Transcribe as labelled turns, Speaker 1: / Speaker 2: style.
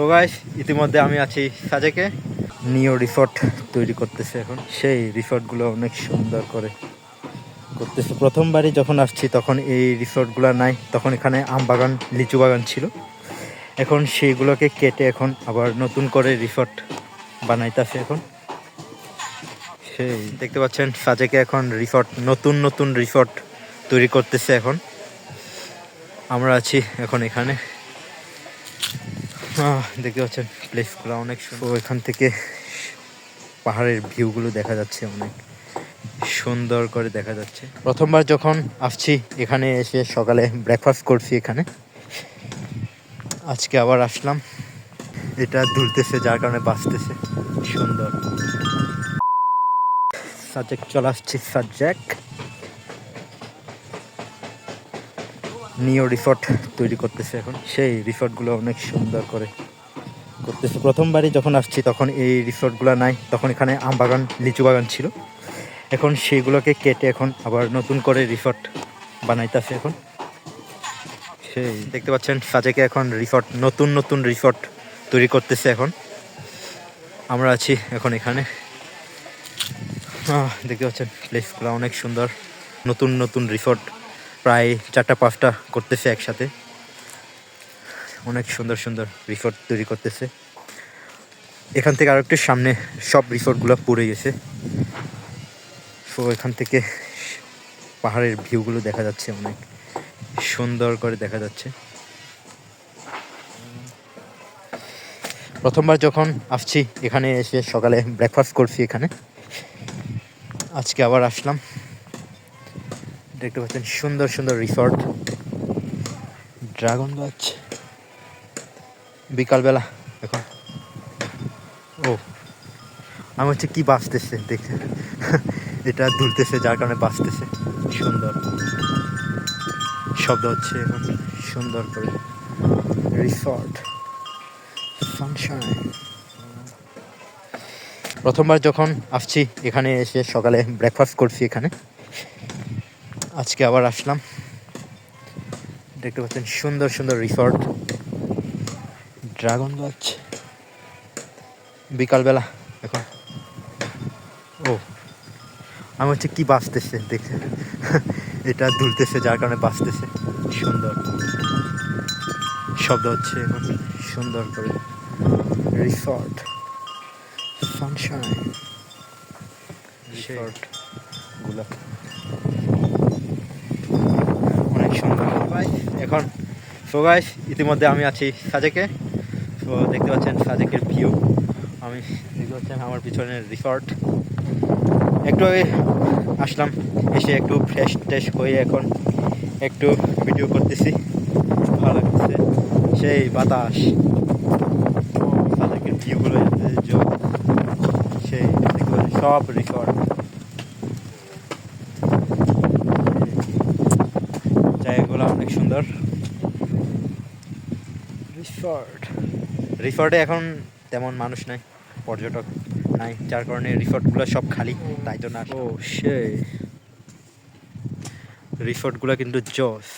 Speaker 1: তো গাইস ইতিমধ্যে আমি আছি সাজেকে। নিও রিসর্ট তৈরি করতেছে এখন। সেই রিসর্টগুলো অনেক সুন্দর করে করতেছে। প্রথমবারই যখন আসছি, তখন এই রিসর্টগুলো নাই। তখন এখানে আম বাগান, লিচু বাগান ছিল। এখন সেইগুলোকে কেটে এখন আবার নতুন করে রিসর্ট বানাইতেছে এখন। সেই, দেখতে পাচ্ছেন, সাজেকে এখন রিসর্ট, নতুন নতুন রিসর্ট তৈরি করতেছে এখন। আমরা আছি এখন এখানে। দেখতে পাচ্ছেন প্লেসগুলো অনেক সুন্দর। এখান থেকে পাহাড়ের ভিউগুলো দেখা যাচ্ছে অনেক সুন্দর করে দেখা যাচ্ছে। প্রথমবার যখন আসছি এখানে এসে সকালে ব্রেকফাস্ট করছি এখানে। আজকে আবার আসলাম। এটা দুলতেছে যার কারণে বাঁচতেছে। সুন্দর। সাজেক চলে আসছি সাজেক নিও রিসর্ট তৈরি করতেছে এখন। সেই রিসর্টগুলো অনেক সুন্দর করে করতেছে। প্রথমবারই যখন আসছি তখন এই রিসর্টগুলো নাই, তখন এখানে আম বাগান, লিচু বাগান ছিল। এখন সেইগুলোকে কেটে এখন আবার নতুন করে রিসর্ট বানাইতেছে এখন। সেই দেখতে পাচ্ছেন, সাজেকে এখন রিসর্ট, নতুন নতুন রিসর্ট তৈরি করতেছে এখন। আমরা আছি এখন এখানে। দেখতে পাচ্ছেন প্লেসগুলো অনেক সুন্দর। নতুন নতুন রিসর্ট প্রায় চারটা, পাঁচটা করতেছে একসাথে। অনেক সুন্দর সুন্দর রিসর্ট তৈরি করতেছে। এখান থেকে আরেকটু সামনে সব রিসর্টগুলো পড়ে গেছে। তো এখান থেকে পাহাড়ের ভিউগুলো দেখা যাচ্ছে অনেক। সুন্দর করে দেখা যাচ্ছে। প্রথমবার যখন আসছি, এখানে এসে সকালে ব্রেকফাস্ট করছি এখানে। আজকে আবার আসলাম। দেখতে পাচ্ছেন সুন্দর সুন্দর রিসর্ট ড্রাগন গাছ বিকালবেলা এখন। ও আমি হচ্ছে কি বাঁচতেছে দেখে। এটা দুলতেছে যার কারণে বাঁচতেছে। সুন্দর। শব্দ হচ্ছে এখন সুন্দর করে। রিসর্ট সানশাইন প্রথমবার যখন আসছি এখানে এসে সকালে ব্রেকফাস্ট করছি এখানে। আজকে আবার আসলাম। দেখতে পাচ্ছেন সুন্দর সুন্দর রিসর্ট ড্রাগন গাছ বিকালবেলা এখন। ও আমি হচ্ছে কি বাঁচতেছে দেখে। এটা দুলতেছে যার কারণে বাঁচতেছে। সুন্দর। শব্দ হচ্ছে এখন। সুন্দর করে। রিসর্ট সানশাইন রিসর্টগুলা অনেক সুন্দর এখন সো গাইস ইতিমধ্যে আমি আছি সাজেকে। তো দেখতে পাচ্ছেন সাজেকের ভিউ আমি দেখতে পাচ্ছেন আমার পিছনের রিসর্ট একটু আগে আসলাম, এসে একটু ফ্রেশ ট্রেশ হয়ে এখন একটু ভিডিও করতেছি। ভালো লাগছে সেই বাতাস। সাজেকের ভিউগুলো সেই সব রিসর্ট জায়গাগুলো অনেক সুন্দর রিসর্ট রিসর্টে এখন তেমন মানুষ নাই পর্যটক নাই যার কারণে রিসর্টগুলো সব খালি তাই তো না ও সে রিসর্টগুলো কিন্তু জস।